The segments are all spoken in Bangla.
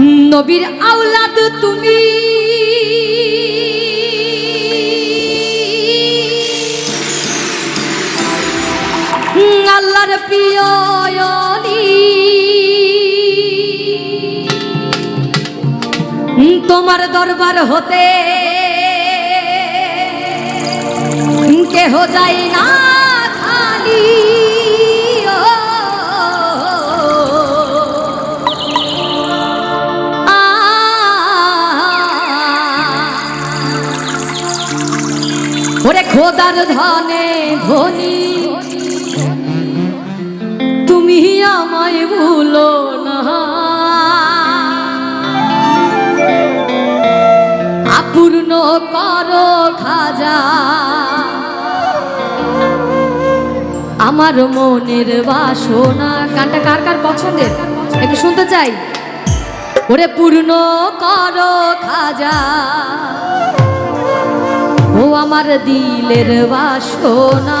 নবীর আওলাদ তুমি আল্লাহর প্রিয়। তোমার দরবার হতে কেহ যাই না খালি খোদার ধনে ধনী। তুমি আমায় ভুলো না। আপূর্ণ করো খাজা। আমার মনের বাসনা। গানটা কার কার পছন্দের? একটু শুনতে চাই। ওরে পূর্ণ করো খাজা। আমার দিলের বাসনা।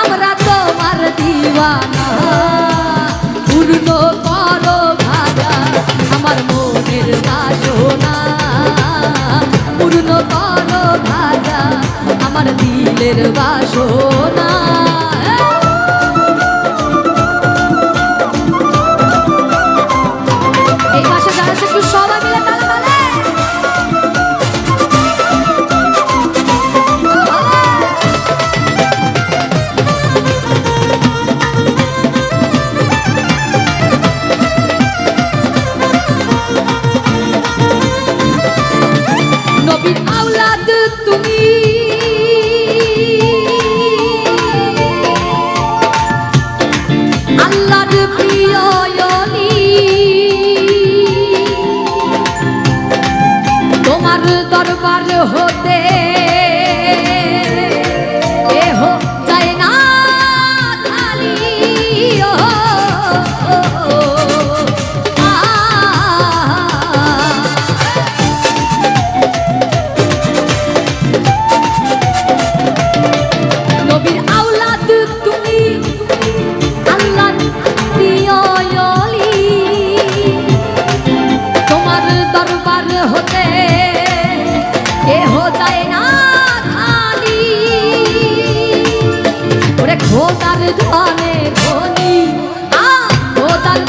আমরা তোমার দিওয়ানা। পূর্ণ করো ভাজা দিলের বাসনা। এই পাশে যারা একটু তুমি। দরবার হতে ওরে তার ধনে। ধনী আ তার